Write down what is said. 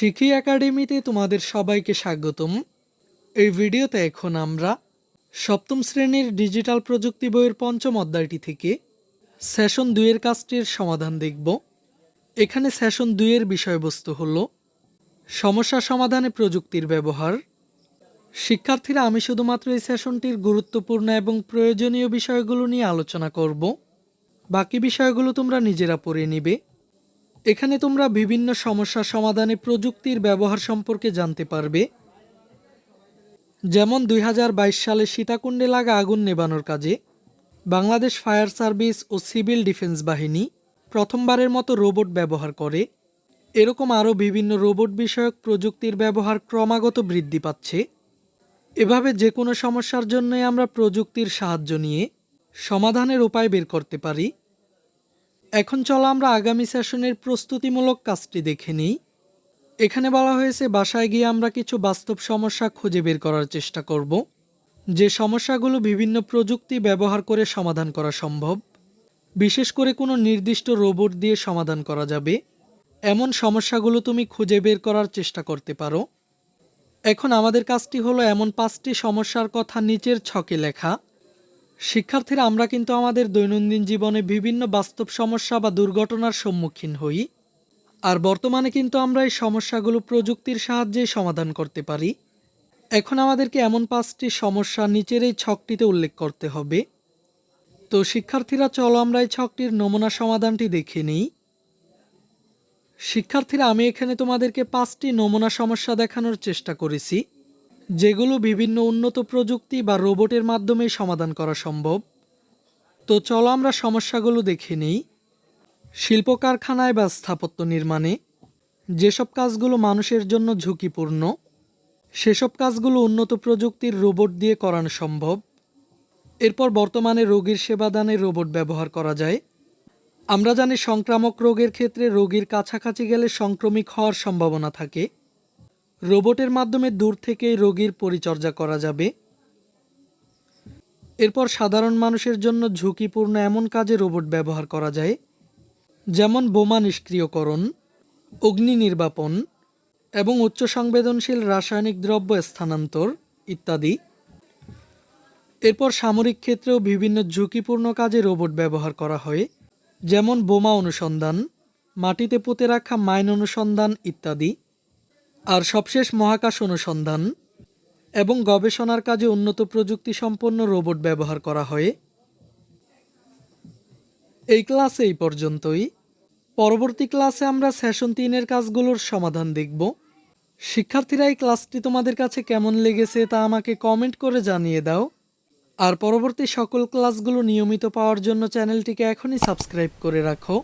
শিখি একাডেমিতে তোমাদের সবাইকে স্বাগতম। এই ভিডিওতে এখন আমরা সপ্তম শ্রেণির ডিজিটাল প্রযুক্তি বইয়ের পঞ্চম অধ্যায়টি থেকে সেশন দুইয়ের কাজটির সমাধান দেখব। এখানে সেশন দুইয়ের বিষয়বস্তু হল সমস্যা সমাধানে প্রযুক্তির ব্যবহার। শিক্ষার্থীরা আমি শুধুমাত্র এই সেশনটির গুরুত্বপূর্ণ এবং প্রয়োজনীয় বিষয়গুলো নিয়ে আলোচনা করব। বাকি বিষয়গুলো তোমরা নিজেরা পড়ে নিবে। এখানে তোমরা বিভিন্ন সমস্যা সমাধানে প্রযুক্তির ব্যবহার সম্পর্কে জানতে পারবে। যেমন দুই হাজার বাইশ সালে সীতাকুণ্ডে লাগা আগুন নেবানোর কাজে, বাংলাদেশ ফায়ার সার্ভিস ও সিভিল ডিফেন্স বাহিনী প্রথমবারের মতো রোবট ব্যবহার করে। এরকম আরও বিভিন্ন রোবট বিষয়ক প্রযুক্তির ব্যবহার ক্রমাগত বৃদ্ধি পাচ্ছে। এভাবে যে কোনো সমস্যার জন্যই আমরা প্রযুক্তির সাহায্য নিয়ে সমাধানের উপায় বের করতে পারি। এখন চলো আমরা আগামী সেশনের প্রস্তুতিমূলক কাজটি দেখে নিই। এখানে বলা হয়েছে, বাসায় গিয়ে আমরা কিছু বাস্তব সমস্যা খুঁজে বের করার চেষ্টা করব। যে সমস্যাগুলো বিভিন্ন প্রযুক্তি ব্যবহার করে সমাধান করা সম্ভব। বিশেষ করে কোনো নির্দিষ্ট রোবট দিয়ে সমাধান করা যাবে। এমন সমস্যাগুলো তুমি খুঁজে বের করার চেষ্টা করতে পারো। এখন আমাদের কাজটি হলো, এমন পাঁচটি সমস্যার কথা নিচের ছকে লেখা। শিক্ষার্থীরা আমরা কিন্তু আমাদের দৈনন্দিন জীবনে বিভিন্ন বাস্তব সমস্যা বা দুর্ঘটনার সম্মুখীন হই। আর বর্তমানে কিন্তু আমরা এই সমস্যাগুলো প্রযুক্তির সাহায্যে সমাধান করতে পারি। এখন আমাদেরকে এমন পাঁচটি সমস্যা নিচের এই ছকটিতে উল্লেখ করতে হবে। তো শিক্ষার্থীরা, চলো আমরা এই ছকটির নমুনা সমাধানটি দেখে নিই। শিক্ষার্থীরা, আমি এখানে তোমাদেরকে পাঁচটি নমুনা সমস্যা দেখানোর চেষ্টা করেছি। যেগুলো বিভিন্ন উন্নত প্রযুক্তি বা রোবটের মাধ্যমে সমাধান করা সম্ভব। তো চলো আমরা সমস্যাগুলো দেখে নিই। শিল্প কারখানায় বা স্থাপত্য নির্মাণে যেসব কাজগুলো মানুষের জন্য ঝুঁকিপূর্ণ, সেসব কাজগুলো উন্নত প্রযুক্তির রোবট দিয়ে করানো সম্ভব। এরপর বর্তমানে রোগীর সেবাদানে রোবট ব্যবহার করা যায়। আমরা জানি সংক্রামক রোগের ক্ষেত্রে রোগীর কাছাকাছি গেলে সংক্রমিক হওয়ার সম্ভাবনা থাকে। রোবটের মাধ্যমে দূর থেকেই রোগীর পরিচর্যা করা যাবে। এরপর সাধারণ মানুষের জন্য ঝুঁকিপূর্ণ এমন কাজে রোবট ব্যবহার করা যায়, যেমন বোমা নিষ্ক্রিয়করণ, অগ্নি নির্বাপন এবং উচ্চ সংবেদনশীল রাসায়নিক দ্রব্য স্থানান্তর ইত্যাদি। এরপর সামরিক ক্ষেত্রেও বিভিন্ন ঝুঁকিপূর্ণ কাজে রোবট ব্যবহার করা হয়, যেমন বোমা অনুসন্ধান, মাটিতে পুঁতে রাখা মাইন অনুসন্ধান ইত্যাদি। আর সবশেষ মহাকাশ অনুসন্ধান এবং গবেষণার কাজে উন্নত প্রযুক্তি সম্পন্ন রোবট ব্যবহার করা হয়। এই ক্লাসে এই পর্যন্তই। পরবর্তী ক্লাসে আমরা সেশন তিনের কাজগুলোর সমাধান দেখব। শিক্ষার্থীরা, এই ক্লাসটি তোমাদের কাছে কেমন লেগেছে তা আমাকে কমেন্ট করে জানিয়ে দাও। আর পরবর্তী সকল ক্লাসগুলো নিয়মিত পাওয়ার জন্য চ্যানেলটিকে এখনই সাবস্ক্রাইব করে রাখো।